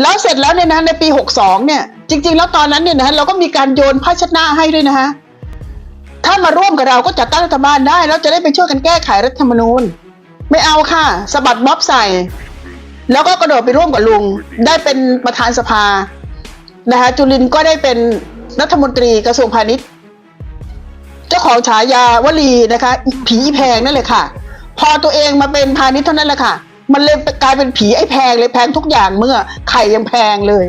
แล้วเสร็จแล้วเนี่ยนะในปี 62 เนี่ย จริง ๆ แล้วตอนนั้นเนี่ยนะเราก็มีการโยนผ้าชน้าให้ด้วยนะฮะถ้ามาร่วมกับเราก็จัดตั้งรัฐบาลได้ แล้วจะได้ไปช่วยกันแก้ไขรัฐธรรมนูญ ไม่เอาค่ะสะบัดม็อบใส่ แล้วก็กระโดดไปร่วมกับลุง ได้เป็นประธานสภานะคะจุลินก็ได้เป็นรัฐมนตรีกระทรวงพาณิชย์ เจ้าของฉายาวลีนะคะผีแพงนั่นเลยค่ะ พอตัวเองมาเป็นพาณิชย์เท่านั้นแหละค่ะ มันเลยกลายเป็นผีไอ้แพงเลยแพงทุกอย่างเมื่อไข่ยังแพงเลย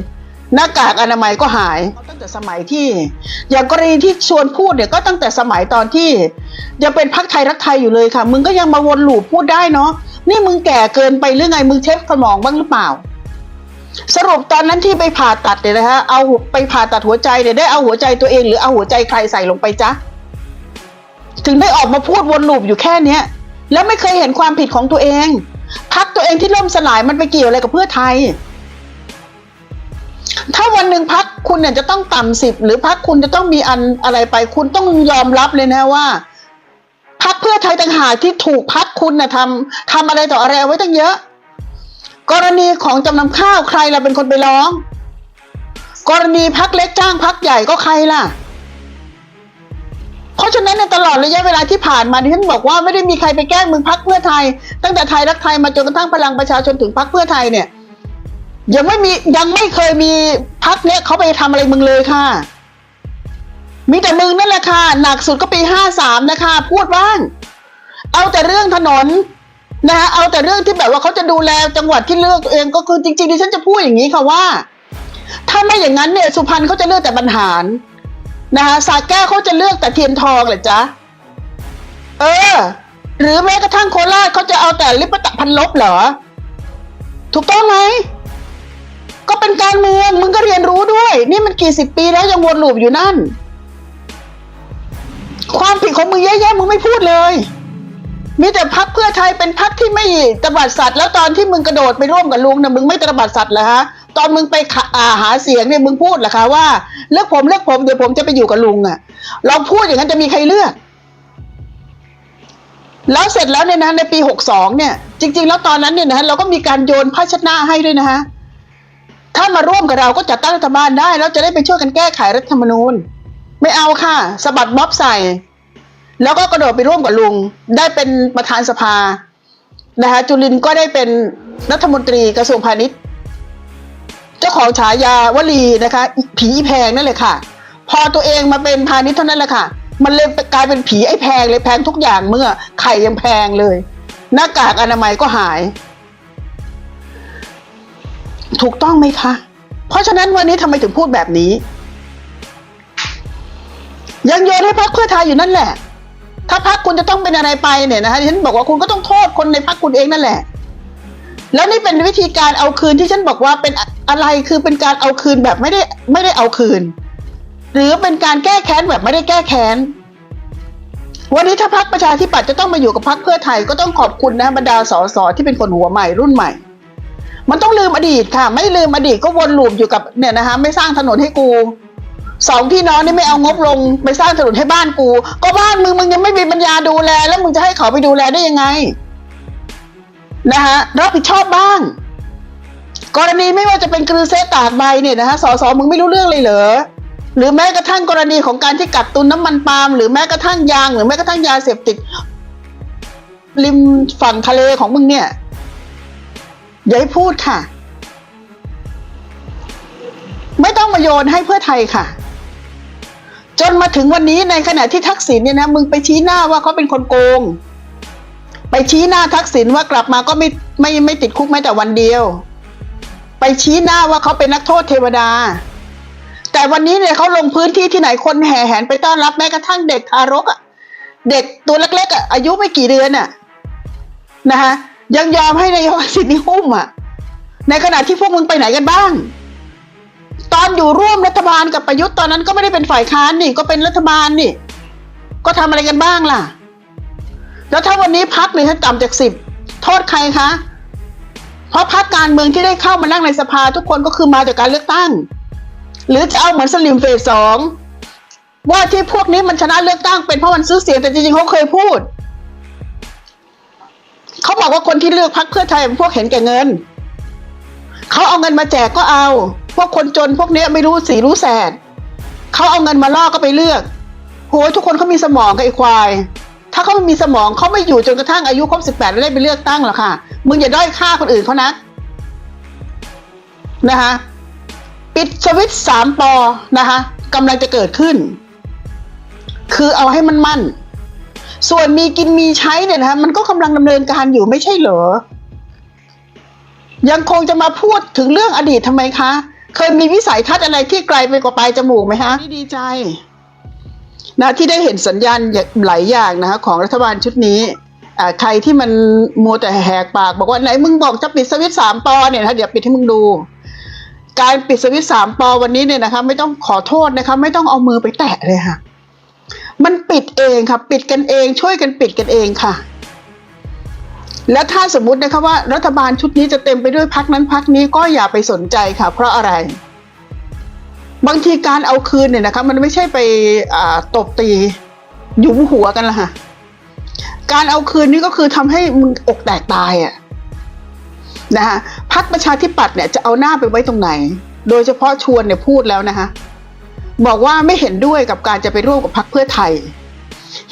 หน้ากากอนามัยก็หายตั้งแต่สมัยที่ อย่างกรณีที่ชวนพูดเนี่ยก็ตั้งแต่สมัยตอนที่ยังเป็นพักไทยรักไทยอยู่เลยค่ะ มึงก็ยังมาวนลูปพูดได้เนาะนี่มึงแก่เกินไปหรือไงมึงเช็คสมองบ้างหรือเปล่า สรุปตอนนั้นที่ไปผ่าตัดเนี่ยนะคะเอาไปผ่าตัดหัวใจเนี่ยได้เอาหัวใจตัวเองหรือเอาหัวใจใครใส่ลงไปจ๊ะถึงได้ออกมาพูดวนลูปอยู่แค่เนี้ยแล้วไม่เคยเห็นความผิดของตัวเอง พักตัวเองที่ล่มสลายมันไปเกี่ยวอะไรกับเพื่อไทย ถ้าวันหนึ่งพักคุณเนี่ยจะต้องต่ำสิบหรือพักคุณจะต้องมีอันอะไรไป คุณต้องยอมรับเลยนะว่าพักเพื่อไทยต่างหากที่ถูกพักคุณนะทำทำอะไรต่ออะไรเอาไว้ตั้งเยอะ กรณีของจำนำข้าวใครล่ะเป็นคนไปร้อง กรณีพักเล็กจ้างพักใหญ่ก็ใครล่ะ เพราะฉะนั้นในตลอดระยะเวลาที่ผ่านมาที่ฉันบอกว่าไม่ได้มีใครไปแกล้งมึงพักเพื่อไทย ตั้งแต่ไทยรักไทยมาจนกระทั่งพลังประชาชนถึงพักเพื่อไทยเนี่ย ยังไม่มียังไม่เคยมีพักเนี้ยเขาไปทำอะไรมึงเลยค่ะ มีแต่มึงนั่นแหละค่ะหนักสุดก็ปีห้าสามนะคะพูดบ้าง เอาแต่เรื่องถนนนะคะเอาแต่เรื่องที่แบบว่าเขาจะดูแลจังหวัดที่เลือกตัวเองก็คือจริงๆดิฉันจะพูดอย่างนี้ค่ะว่า ถ้าไม่อย่างนั้นเนี่ยสุพรรณเขาจะเลือกแต่บรรหาร นะคะสาแก้วเขาจะเลือกแต่เทียนทองเหรอจ๊ะเออ หรือแม้กระทั่งโคราชเขาจะเอาแต่ลิปตะพันลบเหรอ ถูกต้องไหมก็เป็นการเมืองมึงก็เรียนรู้ด้วย นี่มันกี่สิบปีแล้วยังวนลูปอยู่นั่น ความผิดของมึงแย่ๆมึงไม่พูดเลย มีแต่พักเพื่อไทยเป็นพักที่ไม่ตบัดสัตว์แล้วตอนที่มึงกระโดดไปร่วมกับลุงเนี่ยมึงไม่ตบัดสัตว์เหรอฮะตอนมึงไปอาหาเสียงเนี่ยมึงพูดเหรอคะว่าเลือกผมเลือกผมเดี๋ยวผมจะไปอยู่กับลุงอะลองพูดอย่างนั้นจะมีใครเลือก แล้วเสร็จแล้วเนี่ยนะในปีหกสองเนี่ย จริง ๆ แล้วตอนนั้นเนี่ยนะเราก็มีการโยนผ้าชน้าให้ด้วยนะฮะถ้ามาร่วมกับเราก็จัดตั้งรัฐบาลได้แล้วจะได้ไปช่วยกันแก้ไขรัฐธรรมนูญ ไม่เอาค่ะสะบัดม็อบใส่ แล้วก็กระโดดไปร่วมกับลุง ได้เป็นประธานสภานะคะจุลินก็ได้เป็นรัฐมนตรีกระทรวงพาณิชย์ เจ้าของฉายาวลีนะคะ ผีแพงนั่นเลยค่ะ พอตัวเองมาเป็นพาณิชย์เท่านั้นแหละค่ะ มันเลยกลายเป็นผีไอ้แพงเลยแพงทุกอย่างเมื่อไข่ยังแพงเลย หน้ากากอนามัยก็หาย ถูกต้องไหมคะ เพราะฉะนั้นวันนี้ทำไมถึงพูดแบบนี้ ยังโยนให้พักเพื่อไทยอยู่นั่นแหละ ถ้าพักคุณจะต้องเป็นอะไรไปเนี่ยนะคะที่ฉันบอกว่าคุณก็ต้องโทษคนในพักคุณเองนั่นแหละ แล้วนี่เป็นวิธีการเอาคืนที่ฉันบอกว่าเป็นอะไรคือเป็นการเอาคืนแบบไม่ได้ไม่ได้เอาคืน หรือเป็นการแก้แค้นแบบไม่ได้แก้แค้นวันนี้ถ้าพักประชาธิปัตย์จะต้องมาอยู่กับพักเพื่อไทยก็ต้องขอบคุณนะบรรดาสสที่เป็นคนหัวใหม่รุ่นใหม่ มันต้องลืมอดีตค่ะ ไม่ลืมอดีตก็วนลูปอยู่กับเนี่ยนะคะ ไม่สร้างถนนให้กู สองพี่น้องนี่ไม่เอางบลงไปสร้างถนนให้บ้านกู ก็บ้านมึงมึงยังไม่มีปัญญาดูแล แล้วมึงจะให้เขาไปดูแลได้ยังไงนะคะรับผิดชอบบ้าง กรณีไม่ว่าจะเป็นกรือเซตากใบเนี่ยนะคะสสมึงไม่รู้เรื่องเลยเหรอหรือแม้กระทั่งกรณีของการที่กักตุนน้ำมันปาล์มหรือแม้กระทั่งยาง หรือแม้กระทั่งยาเสพติดริมฝั่งทะเลของมึงเนี่ยอย่าให้พูดค่ะ ไม่ต้องมาโยนให้เพื่อไทยค่ะ จนมาถึงวันนี้ในขณะที่ทักษิณเนี่ยนะมึงไปชี้หน้าว่าเขาเป็นคนโกง ไปชี้หน้าทักษิณว่ากลับมาก็ไม่ไม่ไม่ติดคุกแม้แต่วันเดียว ไปชี้หน้าว่าเขาเป็นนักโทษเทวดา แต่วันนี้เนี่ยเขาลงพื้นที่ที่ไหนคนแห่แหนไปต้อนรับแม้กระทั่งเด็กทารกอะเด็กตัวเล็กๆอะอายุไม่กี่เดือนอะนะคะยังยอมให้นายกสิทธิหุ้มอะในขณะที่พวกมึงไปไหนกันบ้าง ตอนอยู่ร่วมรัฐบาลกับประยุทธ์ตอนนั้นก็ไม่ได้เป็นฝ่ายค้านนี่ก็เป็นรัฐบาลนี่ ก็ทำอะไรกันบ้างล่ะ แล้วถ้าวันนี้พักหรือให้ต่ำจากสิบโทษใครคะ เพราะพักการเมืองที่ได้เข้ามานั่งในสภาทุกคนก็คือมาจากการเลือกตั้ง หรือจะเอาเหมือนสลิมเฟสสองว่าที่พวกนี้มันชนะเลือกตั้งเป็นเพราะมันซื้อเสียงแต่จริงๆเขาเคยพูดเขาบอกว่าคนที่เลือกพักเพื่อไทยเป็นพวกเห็นแก่เงินเขาเอาเงินมาแจกก็เอา พวกคนจนพวกเนี้ยไม่รู้สีรู้แสดเขาเอาเงินมาล่อก็ไปเลือกโหทุกคนเขามีสมองกับไอ้ควาย ถ้าเขาไม่มีสมองเขาไม่อยู่จนกระทั่งอายุครบสิบแปดแล้วได้ไปเลือกตั้งหรอกค่ะ มึงอย่าด้อยค่าคนอื่นเขานะนะคะปิดสวิตช์สามปอนะคะกำลังจะเกิดขึ้น คือเอาให้มันมั่น ส่วนมีกินมีใช้เนี่ยนะคะมันก็กำลังดำเนินการอยู่ไม่ใช่เหรอยังคงจะมาพูดถึงเรื่องอดีตทำไมคะ เคยมีวิสัยทัศน์อะไรที่ไกลไปกว่าปลายจมูกไหมคะนี่ดีใจนะที่ได้เห็นสัญญาณหลายอย่างนะคะของรัฐบาลชุดนี้ใครที่มันมัวแต่แหกปาก บอกว่าไหนมึงบอกจะปิดสวิตช์สามปอเนี่ยนะคะเดี๋ยวปิดให้มึงดู การปิดสวิตช์สามปอวันนี้เนี่ยนะคะ ไม่ต้องขอโทษนะคะ ไม่ต้องเอามือไปแตะเลยค่ะ มันปิดเองค่ะ ปิดกันเอง ช่วยกันปิดกันเองค่ะ แล้วถ้าสมมตินะคะว่ารัฐบาลชุดนี้จะเต็มไปด้วยพักนั้นพักนี้ก็อย่าไปสนใจค่ะ เพราะอะไร บางทีการเอาคืนเนี่ยนะคะมันไม่ใช่ไปตบตีหยุมหัวกันละค่ะ การเอาคืนนี่ก็คือทำให้มึงอกแตกตายอะ่ะนะคะพักประชาธิปัตย์เนี่ยจะเอาหน้าไปไว้ตรงไหน โดยเฉพาะชวนเนี่ยพูดแล้วนะคะบอกว่าไม่เห็นด้วยกับการจะไปร่วมกับพักเพื่อไทย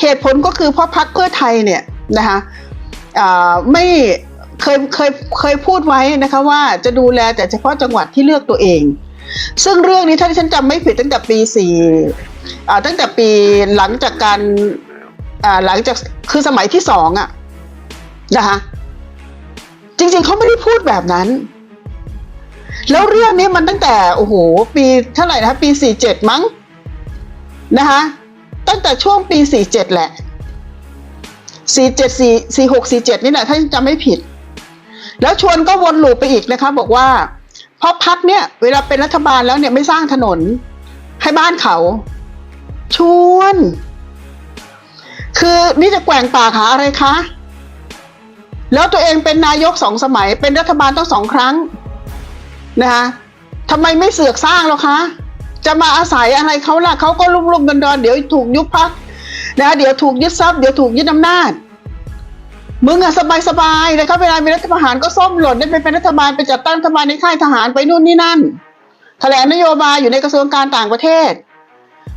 เหตุผลก็คือเพราะพักเพื่อไทยเนี่ยนะคะ ไม่เคยเคยเคยพูดไว้นะคะว่าจะดูแลแต่เฉพาะจังหวัดที่เลือกตัวเอง ซึ่งเรื่องนี้ถ้าที่ฉันจำไม่ผิดตั้งแต่ปีสี่ตั้งแต่ปีหลังจากการหลังจากคือสมัยที่สองอะนะคะจริงๆเขาไม่ได้พูดแบบนั้น แล้วเรื่องนี้มันตั้งแต่โอ้โหปีเท่าไหร่นะปีสี่เจ็ดมั้งนะคะตั้งแต่ช่วงปีสี่เจ็ดแหละ สี่เจ็ดสี่สี่หกสี่เจ็ดนี่แหละถ้าจำไม่ผิด แล้วชวนก็วนลูปไปอีกนะคะ บอกว่าเพราะพักเนี่ย เวลาเป็นรัฐบาลแล้วเนี่ยไม่สร้างถนน ให้บ้านเขา ชวน คือนี่จะแกว่งปากหาอะไรคะ แล้วตัวเองเป็นนายกสองสมัย เป็นรัฐบาลต้องสองครั้งนะคะทำไมไม่เสือกสร้างหรอคะ จะมาอาศัยอะไรเขาล่ะเขาก็รุ่มรุ่มดอนดอนเดี๋ยวถูกยุบพัก นะเดี๋ยวถูกยึดทรัพย์เดี๋ยวถูกยึดอำนาจมึงอะสบายสบายๆนะครับเวลามีรัฐประหารก็ส้มหล่นได้ไปเป็นรัฐบาลไปจัดตั้งรัฐบาลในค่ายทหารไปนู่นนี่นั่น แถลงนโยบายอยู่ในกระทรวงการต่างประเทศ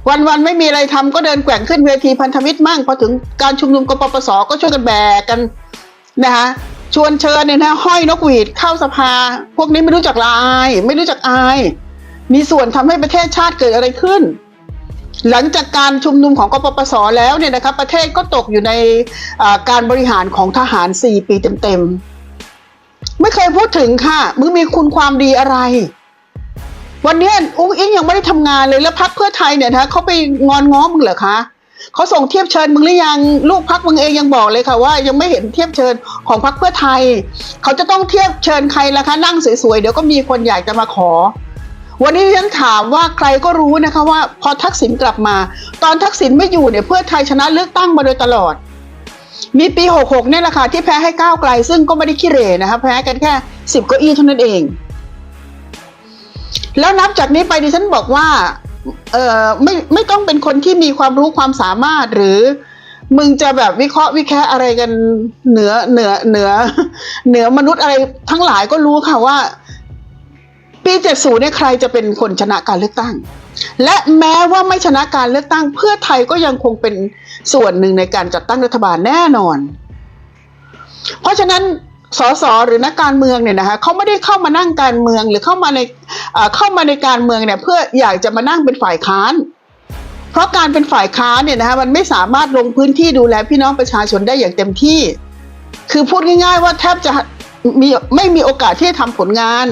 วันๆไม่มีอะไรทำก็เดินแกว่งขึ้นเวทีพันธมิตรมั่งพอถึงการชุมนุมกปปสก็ช่วยกันแบกกันนะคะชวนเชิญเนี่ยนะห้อยนกหวีดเข้าสภา พวกนี้ไม่รู้จักลาย ไม่รู้จักอาย มีส่วนทำให้ประเทศชาติเกิดอะไรขึ้น หลังจากการชุมนุมของกปปสแล้วเนี่ยนะครับประเทศก็ตกอยู่ในการบริหารของทหาร 4 ปีเต็มๆ ไม่เคยพูดถึงค่ะ มึงมีคุณความดีอะไร วันเนี้ยอุ้งอิงยังไม่ได้ทำงานเลยแล้วพักเพื่อไทยเนี่ยนะเขาไปงอนง้อมึงเหรอคะเขาส่งเทียบเชิญมึงหรือยังลูกพักมึงเองยังบอกเลยค่ะว่ายังไม่เห็นเทียบเชิญของพักเพื่อไทย เขาจะต้องเทียบเชิญใครล่ะคะนั่งสวยๆเดี๋ยวก็มีคนอยากจะมาขอ วันนี้ฉันถามว่าใครก็รู้นะคะว่า พอทักษิณกลับมา ตอนทักษิณไม่อยู่เนี่ยเพื่อไทยชนะเลือกตั้งมาโดยตลอด มีปี 66เนี่ยแหละค่ะที่แพ้ให้ก้าวไกล ซึ่งก็ไม่ได้ขี้เหร่นะคะแพ้กันแค่สิบเก้าอี้เท่านั้นเอง แล้วนับจากนี้ไปดิฉันบอกว่าเออไม่ไม่ต้องเป็นคนที่มีความรู้ความสามารถหรือ มึงจะแบบวิเคราะห์วิแคะอะไรกันเหนือเหนือเหนือ เหนือมนุษย์อะไรทั้งหลายก็รู้ค่ะว่า ปี 70 เนี่ยใครจะเป็นคนชนะการเลือกตั้ง และแม้ว่าไม่ชนะการเลือกตั้ง เพื่อไทยก็ยังคงเป็นส่วนหนึ่งในการจัดตั้งรัฐบาลแน่นอน เพราะฉะนั้นสสหรือนักการเมืองเนี่ยนะคะเขาไม่ได้เข้ามานั่งการเมืองหรือเข้ามาในเข้ามาในการเมืองเนี่ยเพื่ออยากจะมานั่งเป็นฝ่ายค้าน เพราะการเป็นฝ่ายค้านเนี่ยนะคะมันไม่สามารถลงพื้นที่ดูแลพี่น้องประชาชนได้อย่างเต็มที่ คือพูดง่าย ๆ ว่าแทบจะมีไม่มีโอกาสที่จะทำผลงาน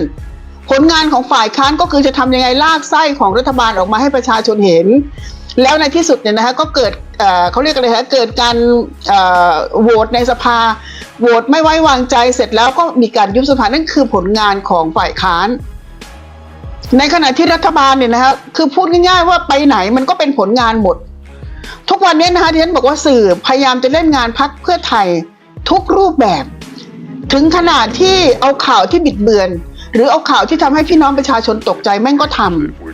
ผลงานของฝ่ายค้านก็คือจะทำยังไงลากไส้ของรัฐบาลออกมาให้ประชาชนเห็น แล้วในที่สุดเนี่ยนะคะก็เกิดเเขาเรียกอะไรฮะเกิดการโหวตในสภาโหวตไม่ไว้วางใจเสร็จแล้วก็มีการยุบสภานั่นคือผลงานของฝ่ายค้าน ในขณะที่รัฐบาลเนี่ยนะคะคือพูดง่ายๆว่าไปไหนมันก็เป็นผลงานหมด ทุกวันนี้นะคะที่ฉันบอกว่าสื่อพยายามจะเล่นงานพักเพื่อไทยทุกรูปแบบ ถึงขนาดที่เอาข่าวที่บิดเบือน หรือเอาข่าวที่ทำให้พี่น้องประชาชนตกใจแม่งก็ท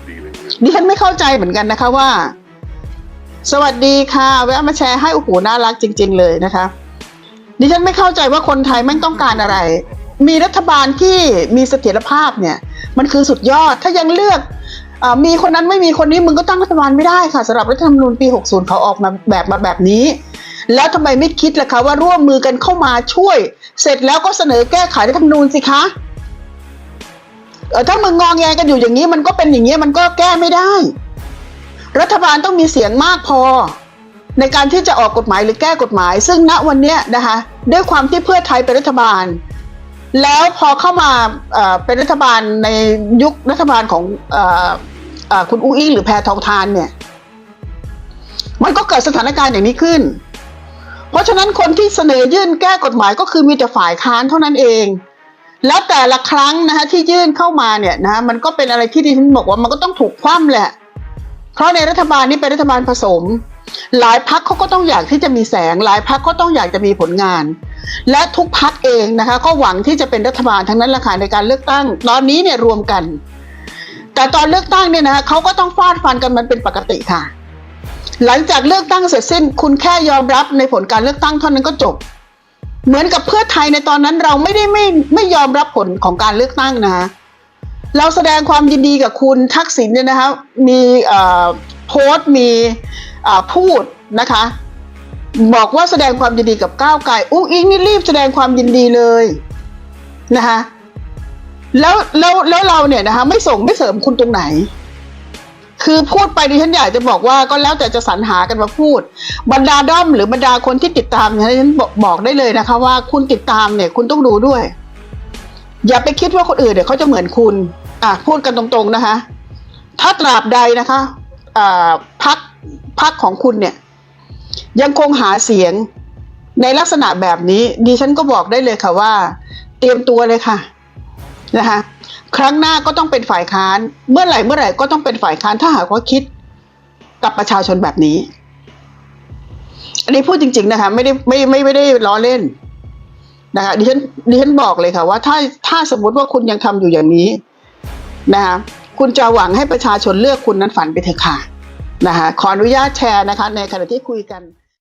ำดิฉันไม่เข้าใจเหมือนกันนะคะว่า สวัสดีค่ะแวะมาแชร์ให้โอ้โหน่ารักจริง ๆ เลยนะคะดิฉันไม่เข้าใจว่าคนไทยแม่งต้องการอะไร มีรัฐบาลที่มีเสถียรภาพเนี่ย มันคือสุดยอดถ้ายังเลือกอมีคนนั้นไม่มีคนนี้มึงก็ตั้งรัฐบาลไม่ได้ค่ะสำหรับรัฐธรรมนูญปี 60 เขาออกมาแบบมาแบบนี้ แล้วทำไมไม่คิดล่ะคะว่าร่วมมือกันเข้ามาช่วย เสร็จแล้วก็เสนอแก้ไขรัฐธรรมนูญสิคะ เออถ้ามึงงองแงกันอยู่อย่างนี้ มันก็เป็นอย่างนี้มันก็แก้ไม่ได้ รัฐบาลต้องมีเสียงมากพอ ในการที่จะออกกฎหมายหรือแก้กฎหมาย ซึ่งณวันนี้นะคะ ด้วยความที่เพื่อไทยเป็นรัฐบาล แล้วพอเข้ามาเอ่อเป็นรัฐบาลในยุครัฐบาลของเอ่อคุณอุ้งอิงหรือแพทองทานเนี่ยมันก็เกิดสถานการณ์อย่างนี้ขึ้น เพราะฉะนั้นคนที่เสนอยื่นแก้กฎหมายก็คือมีแต่ฝ่ายค้านเท่านั้นเอง แล้วแต่ละครั้งนะคะที่ยื่นเข้ามาเนี่ยนะมันก็เป็นอะไรที่ดิฉันบอกว่ามันก็ต้องถูกคว่ำแหละ เพราะในรัฐบาลนี้เป็นรัฐบาลผสม หลายพักเขาก็ต้องอยากที่จะมีแสง หลายพักก็ต้องอยากจะมีผลงาน และทุกพักเองนะคะ ก็หวังที่จะเป็นรัฐบาลทั้งนั้นแหละค่ะในการเลือกตั้ง ตอนนี้เนี่ยรวมกัน แต่ตอนเลือกตั้งเนี่ยนะคะเขาก็ต้องฟาดฟันกันมันเป็นปกติค่ะ หลังจากเลือกตั้งเสร็จสิ้น คุณแค่ยอมรับในผลการเลือกตั้งเท่านั้นก็จบ เหมือนกับเพื่อไทยในตอนนั้นเราไม่ได้ไม่ไม่ยอมรับผลของการเลือกตั้งนะคะเราแสดงความยินดีกับคุณทักษิณเนี่ยนะคะมีโพสต์มีพูดนะคะ บอกว่าแสดงความยินดีกับก้าวไกลอุ้งอิงนี่รีบแสดงความยินดีเลยนะคะแล้วแล้วแล้วเราเนี่ยนะคะไม่ส่งไม่เสริมคุณตรงไหน คือพูดไปดิฉันอยากจะบอกว่าก็แล้วแต่จะสรรหากันมาพูด บรรดาด้อมหรือบรรดาคนที่ติดตามเนี่ยดิฉันบอกบอกได้เลยนะคะ ว่าคุณติดตามเนี่ยคุณต้องดูด้วย อย่าไปคิดว่าคนอื่นเนี่ยเขาจะเหมือนคุณ อะพูดกันตรงๆนะคะ ถ้าตราบใดนะคะอ่าพักพักของคุณเนี่ย ยังคงหาเสียงในลักษณะแบบนี้ดิฉันก็บอกได้เลยค่ะว่า เตรียมตัวเลยค่ะ นะคะครั้งหน้าก็ต้องเป็นฝ่ายค้าน เมื่อไหร่เมื่อไหร่ก็ต้องเป็นฝ่ายค้านถ้าหากว่าคิดกับประชาชนแบบนี้ อันนี้พูดจริง ๆ นะคะ ไม่ได้ไม่ไม่ไม่ได้ล้อเล่นนะคะดิฉันดิฉันบอกเลยค่ะว่าถ้าถ้าสมมุติว่าคุณยังทำอยู่อย่างนี้นะคะคุณจะหวังให้ประชาชนเลือกคุณนั้นฝันไปเถอะค่ะนะคะขออนุญาตแชร์นะคะ ในขณะที่คุยกัน